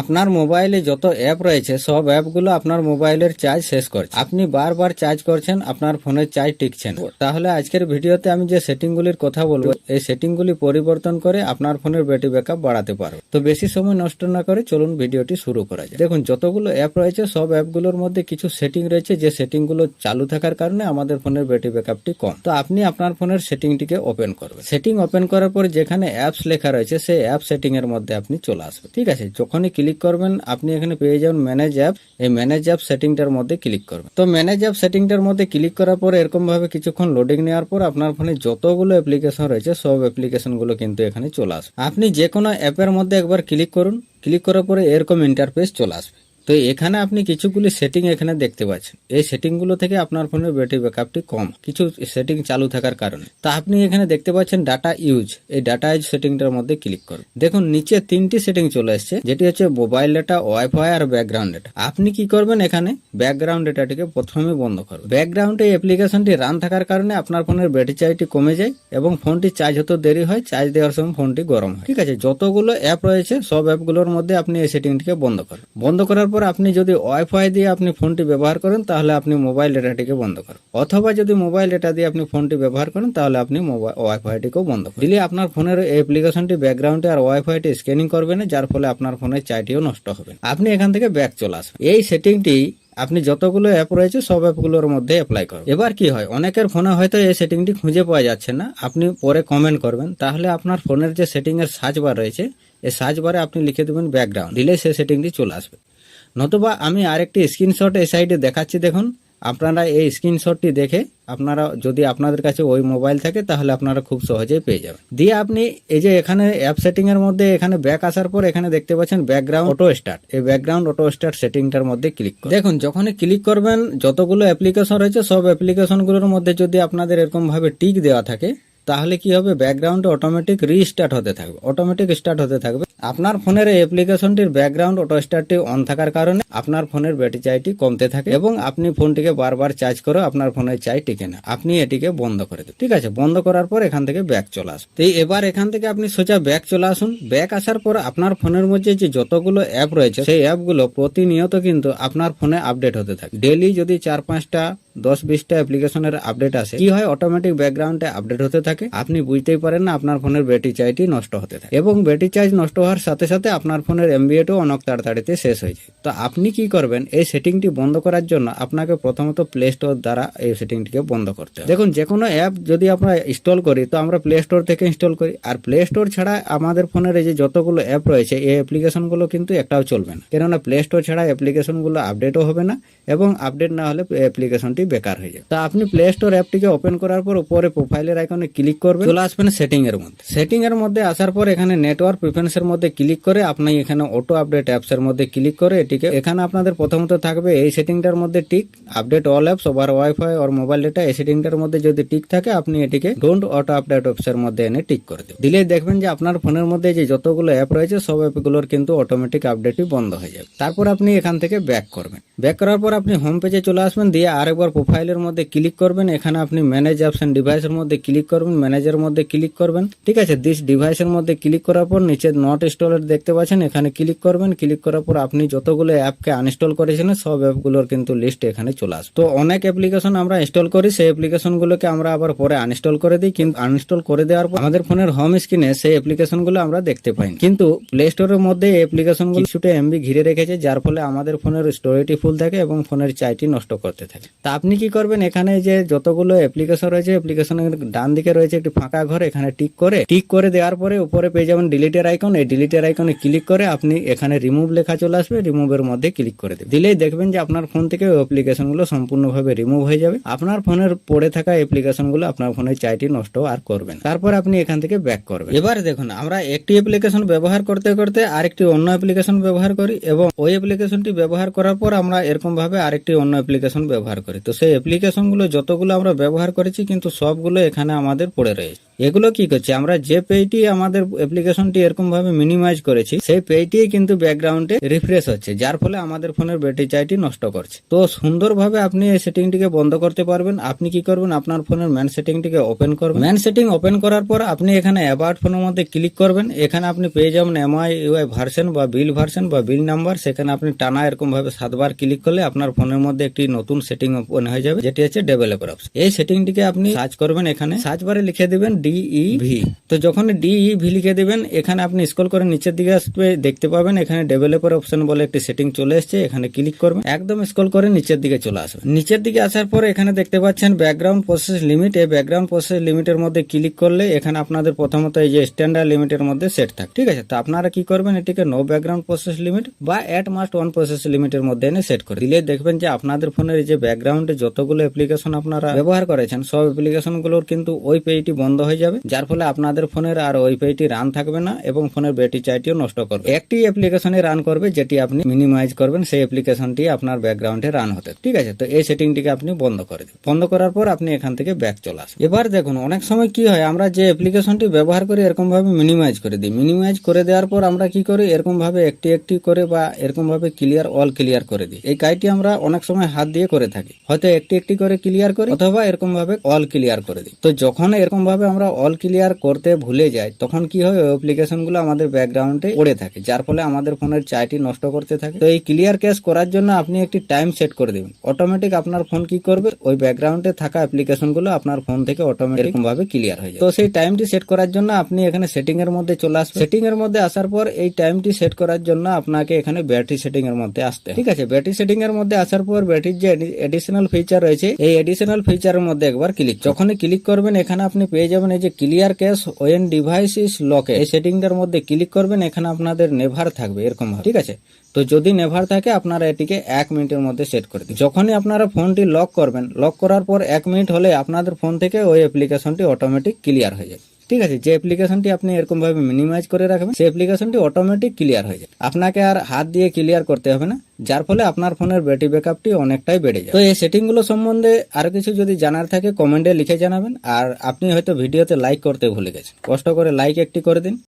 আপনার মোবাইলে যত অ্যাপ রয়েছে, সব অ্যাপগুলো আপনার মোবাইলের চার্জ শেষ করছে। আপনি বারবার চার্জ করছেন, আপনার ফোনের চার্জ টিকছে না তাহলে আজকের ভিডিওতে আমি যে সেটিংগুলির কথা বলব, এই সেটিংগুলি পরিবর্তন করে আপনার ফোনের ব্যাটারি ব্যাকআপ বাড়াতে পারবে তো বেশি সময় নষ্ট না করে চলুন ভিডিওটি শুরু করা যায় দেখুন, যতগুলো অ্যাপ রয়েছে, সব অ্যাপগুলোর মধ্যে কিছু সেটিং রয়েছে, যে সেটিংগুলো চালু থাকার কারণে আমাদের ফোনের ব্যাটারি ব্যাকআপটি কম। তো আপনি আপনার ফোনের সেটিংটিকে ওপেন করবেন। সেটিং ওপেন করার পর যেখানে অ্যাপস লেখা রয়েছে, সেই অ্যাপ সেটিং এর মধ্যে আপনি চলে আসবেন। ঠিক আছে? যখনই ক্লিক করবেন, আপনি এখানে পেয়ে যাবেন ম্যানেজ অ্যাপ এই ম্যানেজ অ্যাপ সেটিংটার মধ্যে ক্লিক করবেন। তো ম্যানেজ অ্যাপ সেটিংটার মধ্যে ক্লিক করার পর এরকম ভাবে কিছুক্ষণ লোডিং নেওয়ার পর আপনার ফোনে যতগুলো অ্যাপ্লিকেশন রয়েছে, সব অ্যাপ্লিকেশনগুলো কিন্তু এখানে চলে আসবে। আপনি যে কোনো অ্যাপের মধ্যে একবার ক্লিক করুন। ক্লিক করার পরে এরকম ইন্টারফেস চলে আসবে। তো এখানে আপনি কিছুগুলি সেটিং এখানে দেখতে পাচ্ছেন। এই সেটিংগুলো থেকে আপনার ফোনের ব্যাটারি ব্যাকআপটি কম। কিছু সেটিং চালু থাকার কারণে। তা আপনি এখানে দেখতে পাচ্ছেন ডাটা ইউজ এই ডাটা ইউজ সেটিংটার মধ্যে ক্লিক করুন। দেখুন, নিচে তিনটি সেটিং চলে এসেছে, যেটি হচ্ছে মোবাইল ডেটা ওয়াইফাই আর ব্যাকগ্রাউন্ড ডেটা আপনি কি করবেন এখানে? ব্যাকগ্রাউন্ড ডেটাটিকে প্রথমে বন্ধ করুন। ব্যাকগ্রাউন্ডে অ্যাপ্লিকেশনটি রান থাকার কারণে আপনার ফোনের ব্যাটারি চার্জটি কমে যায় এবং ফোনটি চার্জ হতে দেরি হয়। চার্জ দেওয়ার সময় ফোনটি গরম হয়। ঠিক আছে? যতগুলো অ্যাপ রয়েছে, সব অ্যাপগুলোর মধ্যে আপনি এই সেটিংটিকে বন্ধ করুন। বন্ধ করার পর আপনি যদি ওয়াইফাই দিয়ে আপনি ফোনটি ব্যবহার করেন, তাহলে আপনি মোবাইল ডেটাটিকে বন্ধ করুন। অথবা যদি মোবাইল ডেটা দিয়ে আপনি ফোনটি ব্যবহার করেন, তাহলে আপনি মোবাইল ওয়াইফাইটিকেও বন্ধ করুন। দিলে আপনার ফোনের অ্যাপ্লিকেশনটি ব্যাকগ্রাউন্ডে আর ওয়াইফাইটি স্ক্যানিং করবে না, যার ফলে আপনার ফোনের চার্জটিও নষ্ট হবে। আপনি এখান থেকে ব্যাক চলে আসবেন এই সেটিংটি আপনি যতগুলো অ্যাপ রয়েছে, সব অ্যাপগুলোর মধ্যে অ্যাপ্লাই করুন। এবার কি হয়? অনেকের ফোনে হয়তো এই সেটিংটি খুঁজে পাওয়া যাচ্ছে না। আপনি পরে কমেন্ট করবেন। তাহলে আপনার ফোনের যে সেটিং এর সার্চ বার রয়েছে, এই সার্চ বারে আপনি লিখে দেবেন ব্যাকগ্রাউন্ড দিলে সেই সেটিংটি চলে আসবে। নতুবা আমি আরেকটি স্ক্রিনশট এই সাইডে দেখাচ্ছি, দেখুন। আপনারা এই স্ক্রিনশটটি দেখে আপনারা, যদি আপনাদের কাছে ওই মোবাইল থাকে, তাহলে আপনারা খুব সহজেই পেয়ে যাবেন। দিয়ে আপনি এই যে এখানে অ্যাপ সেটিং এর মধ্যে এখানে ব্যাক আসার পর এখানে দেখতে পাচ্ছেন ব্যাকগ্রাউন্ড অটো স্টার্ট এই ব্যাকগ্রাউন্ড অটো স্টার্ট সেটিংটার মধ্যে ক্লিক দেখুন, যখনই ক্লিক করবেন, যতগুলো অ্যাপ্লিকেশন রয়েছে, সব অ্যাপ্লিকেশনগুলোর মধ্যে যদি আপনাদের এরকম ভাবে টিক দেওয়া থাকে তাহলে কি হবে? ব্যাকগ্রাউন্ডে অটোমেটিক রিস্টার্ট হতে থাকবে। অটোমেটিক স্টার্ট হতে থাকবে। আপনার ফোনের এই অ্যাপ্লিকেশনটির ব্যাকগ্রাউন্ড অটো স্টার্টটি অন থাকার কারণে আপনার ফোনের ব্যাটারি চার্জটি কমতে থাকে এবং আপনি ফোনটিকে বারবার চার্জ করে আপনার ফোনের চাই টিকে না। আপনি এটিকে বন্ধ করে দেন। ঠিক আছে? বন্ধ করার পর এখান থেকে ব্যাক চলে আসুন। তো এবার এখান থেকে আপনি সোজা ব্যাক চলে আসুন। ব্যাক আসার পর আপনার ফোনের মধ্যে যে যতগুলো অ্যাপ রয়েছে, সেই অ্যাপগুলো প্রতিনিয়ত কিন্তু আপনার ফোনে আপডেট হতে থাকে। ডেলি যদি চার পাঁচটা দশ বিশটা অ্যাপ্লিকেশনের আপডেট আসে। কি হয়? অটোমেটিক ব্যাকগ্রাউন্ডে আপডেট হতে থাকে। আপনি বুঝতেই পারেন না আপনার ফোনের ব্যাটারি চার্জটি নষ্ট হতে থাকে। এবং ব্যাটারি চার্জ নষ্ট হওয়ার সাথে সাথে আপনার ফোনের এমবিএটাও অনেক তাড়াতাড়িতে শেষ হয়ে যায়। তো আপনি কি করবেন? এই সেটিংটি বন্ধ করার জন্য আপনাকে প্রথমত প্লে স্টোর দ্বারা এই সেটিংটিকে বন্ধ করতে হবে। দেখুন যে কোনো অ্যাপ যদি আমরা ইনস্টল করি, তো আমরা প্লে স্টোর থেকে ইনস্টল করি। আর প্লে স্টোর ছাড়া আমাদের ফোনের এই যে যতগুলো অ্যাপ রয়েছে, এই অ্যাপ্লিকেশনগুলো কিন্তু একটাও চলবে না। কেননা প্লে স্টোর ছাড়া অ্যাপ্লিকেশনগুলো আপডেটও হবে না এবং আপডেট না হলে অ্যাপ্লিকেশনটি বেকার হয়ে যাবে তা আপনি প্লে স্টোর অ্যাপটিকে ওপেন করার পর উপরে প্রোফাইলের আইকনে ক্লিক করবেন। চলে আসবেন সেটিং এর মধ্যে। সেটিং এর মধ্যে আসার পর এখানে নেটওয়ার্ক প্রিফারেন্স এর মধ্যে ক্লিক করে আপনি এখানে অটো আপডেট অ্যাপস এর মধ্যে ক্লিক করে এটিকে এখানে আপনাদের প্রথমত থাকবে এই সেটিংটার মধ্যে tick update all apps over wifi or mobile data এই সেটিংটার মধ্যে যদি টিক থাকে আপনি এটিকে ডোন্ট অটো আপডেট অ্যাপস এর মধ্যে এনে টিক করে দেবেন। দিলে দেখবেন যে আপনার ফোনের মধ্যে যে যতগুলো অ্যাপ রয়েছে সব অ্যাপগুলোর কিন্তু অটোমেটিক আপডেটই বন্ধ হয়ে যাবে। তারপর আপনি এখান থেকে ব্যাক করবেন। ব্যাক করার পর আপনি হোম পেজে চলে আসবেন। দিয়ে আরেকবার প্রোফাইলের মধ্যে ক্লিক করবেন। এখানে আপনি ম্যানেজ অপশন ডিভাইসের মধ্যে ক্লিক করবেন। ম্যানেজের মধ্যে ক্লিক করবেন। ঠিক আছে? দিস ডিভাইসের মধ্যে ক্লিক করার পর নিচে নট ইনস্টলের দেখতে পাচ্ছেন। এখানে ক্লিক করবেন। ক্লিক করার পর আপনি যতগুলো অ্যাপকে আনইনস্টল করেছিলেন, সব অ্যাপগুলোর কিন্তু লিস্ট এখানে চলে আসবে তো অনেক অ্যাপ্লিকেশন আমরা ইনস্টল করি। সেই অ্যাপ্লিকেশনগুলোকে আমরা আবার পরে আনইনস্টল করে দিই। কিন্তু আনইনস্টল করে দেওয়ার পর আমাদের ফোনের হোম স্ক্রিনে সেই অ্যাপ্লিকেশনগুলো আমরা দেখতে পাই। কিন্তু প্লে স্টোরের মধ্যে এই অ্যাপ্লিকেশনগুলো কিছুটা এমবি ঘিরে রেখেছে, যার ফলে আমাদের ফোনের স্টোরেজটি ফুল থাকে এবং ফোনের চাইটি নষ্ট করতে থাকে। তা আপনি কি করবেন? এখানে যে যতগুলো অ্যাপ্লিকেশন রয়েছে অ্যাপ্লিকেশনের ডান দিকে রয়েছে একটি ফাঁকা ঘর, এখানে টিক করে টিক করে দেওয়ার পরে উপরে পেয়ে যাবেন ডিলিটের আইকন এই ডিলিটের আইকনে ক্লিক করে আপনি এখানে রিমুভ লেখা চলে আসবে রিমুভের মধ্যে ক্লিক করে দেবেন। দিলেই দেখবেন যে আপনার ফোন থেকে ওই অ্যাপ্লিকেশনগুলো সম্পূর্ণভাবে রিমুভ হয়ে যাবে। আপনার ফোনের পড়ে থাকা অ্যাপ্লিকেশনগুলো আপনার ফোনের চাইটি নষ্ট আর করবেন তারপর আপনি এখান থেকে ব্যাক করবেন। এবার দেখুন, আমরা একটি অ্যাপ্লিকেশন ব্যবহার করতে করতে আরেকটি অন্য অ্যাপ্লিকেশন ব্যবহার করি এবং ওই অ্যাপ্লিকেশনটি ব্যবহার করার পর আমরা এরকম ভাবে আরেকটি অন্য অ্যাপ্লিকেশন ব্যবহার করি। তো সেই অ্যাপ্লিকেশনগুলো যতগুলো আমরা ব্যবহার করেছি কিন্তু সবগুলো এখানে আমাদের পড়ে রয়েছে। এগুলো কি করছে? আমরা যে পেইটি আমাদের অ্যাপ্লিকেশনটি এরকম ভাবে মিনিমাইজ করেছি, সেই পেইটি কিন্তু ব্যাকগ্রাউন্ডে রিফ্রেশ হচ্ছে, যার ফলে আমাদের ফোনের ব্যাটারি চার্জটি নষ্ট করছে। তো সুন্দরভাবে আপনি এই সেটিংটিকে বন্ধ করতে পারবেন। আপনি কি করবেন? আপনার ফোনের ম্যান সেটিংটিকে ওপেন করবেন। ম্যান সেটিং ওপেন করার পর আপনি এখানে অ্যাবাউট ফোনের মধ্যে ক্লিক করবেন। এখানে আপনি পেয়ে যাবেন এমআই ইউআই ভার্সন বা বিল ভার্সন বা বিল নাম্বার সেখানে আপনি টানা এরকম ভাবে সাতবার ক্লিক করলে আপনার ফোনের মধ্যে একটি নতুন সেটিং ওপেন হয়ে যাবে, যেটি হচ্ছে ডেভেলপার অপশন এই সেটিংটিকে আপনি সার্চ করবেন এখানে। সার্চ বারে লিখে দিবেন ডিই ভি তো যখন ডিই ভি লিখে দিবেন, এখানে আপনি স্ক্রল করে নিচের দিকে আসবে, দেখতে পাবেন এখানে ডেভেলপার অপশন বলে একটি সেটিং চলে এসেছে, এখানে ক্লিক করবেন। একদম স্ক্রল করে নিচের দিকে চলে আসবে নিচের দিকে আসার পর এখানে দেখতে পাচ্ছেন ব্যাকগ্রাউন্ড প্রসেস লিমিট এই ব্যাকগ্রাউন্ড প্রসেস লিমিটের মধ্যে ক্লিক করলে এখানে আপনাদের প্রথমত এই যে স্ট্যান্ডার্ড লিমিটের মধ্যে সেট থাকে। ঠিক আছে? তো আপনারা কি করবেন? এটিকে নো ব্যাকগ্রাউন্ড প্রসেস লিমিট বা অ্যাট মাস্ট ওয়ান প্রসেস লিমিটের মধ্যে এনে সেট করে দিলে দেখবেন যে আপনাদের ফোনের যে ব্যাকগ্রাউন্ডে যতগুলো অ্যাপ্লিকেশন আপনারা ব্যবহার করেছেন, সব অ্যাপ্লিকেশনগুলোর কিন্তু ওই পেইটি বন্ধ হয়ে যাবে। যার ফলে আপনাদের ফোনের আর ওই পেইটি রান থাকবে না এবং ফোনের ব্যাটারি চার্জটিও নষ্ট করবে। একটি অ্যাপ্লিকেশনে রান করবে, যেটি আপনি মিনিমাইজ করবেন, সেই অ্যাপ্লিকেশনটি আপনার ব্যাকগ্রাউন্ডে রান হতে। ঠিক আছে? তো এই সেটিংটিকে আপনি বন্ধ করে দিন। বন্ধ করার পর আপনি এখান থেকে ব্যাক চলে আসবেন এবার দেখুন, অনেক সময় কি হয়, আমরা যে অ্যাপ্লিকেশনটি ব্যবহার করি এরকম ভাবে মিনিমাইজ করে দিই। মিনিমাইজ করে দেওয়ার পর আমরা কি করি এরকম ভাবে একটি একটি করে বা এরকম ভাবে ক্লিয়ার অল ক্লিয়ার করে দিই। এই কাজটি আমরা অনেক সময় হাত দিয়ে করে থাকি। হয়তো একটি একটি করে ক্লিয়ার করি অথবা এরকম ভাবে অল ক্লিয়ার করে দিই। তো যখন এরকম ভাবে আমরা অল ক্লিয়ার করতে ভুলে যাই, তখন কি হয়? ওই অ্যাপ্লিকেশনগুলো আমাদের ব্যাকগ্রাউন্ডে পড়ে থাকে, যার ফলে আমাদের ফোনের চাইটি নষ্ট করতে থাকে। তো এই ক্লিয়ার ক্যাশ করার জন্য আপনি একটি টাইম সেট করে দিবেন। অটোমেটিক আপনার ফোন কি করবে? ওই ব্যাকগ্রাউন্ডে থাকা অ্যাপ্লিকেশনগুলো আপনার ফোন থেকে অটোমেটিক ভাবে ক্লিয়ার হয়ে যায় তো সেই টাইমটি সেট করার জন্য আপনি এখানে সেটিং এর মধ্যে চলে আসবেন। সেটিং এর মধ্যে আসার পর এই টাইমটি সেট করার জন্য আপনাকে এখানে ব্যাটারি সেটিং এর মধ্যে আসতে। ঠিক আছে? ব্যাটারি সেটিং এর মধ্যে আসার পর ব্যাটারির যে এডিশনাল ফিচার রয়েছে, এই এডিশনাল ফিচারের মধ্যে একবার ক্লিক যখনই ক্লিক করবেন, এখানে আপনি পেয়ে যাবেন এই যে clear cache when device is locked এই সেটিংটার মধ্যে ক্লিক করবেন, এখানে আপনাদের নেভার থাকবে, এরকম ঠিক আছে? তো যদি নেভার থাকে, আপনারা এটিকে এক মিনিটের মধ্যে সেট করে দিন। যখনই আপনারা ফোনটি লক করবেন লক করার পর এক মিনিট হলে আপনাদের ফোন থেকে ওই অ্যাপ্লিকেশনটি অটোমেটিক ক্লিয়ার হয়ে যাবে ঠিক আছে, যে অ্যাপ্লিকেশনটি আপনি এরকম ভাবে মিনিমাইজ করে রাখবেন, সেই অ্যাপ্লিকেশনটি অটোমেটিক ক্লিয়ার হয়ে যায় আপনাকে আর হাত দিয়ে ক্লিয়ার করতে হবে না, যার ফলে আপনার ফোনের ব্যাটারি ব্যাকআপটি অনেকটাই বেড়ে যায় তো এই সেটিংগুলো সম্বন্ধে আরও কিছু যদি জানার থাকে কমেন্টে লিখে জানাবেন, আর আপনি হয়তো ভিডিওতে লাইক করতে ভুলে গেছেন। কষ্ট করে লাইক একটি করে দিন।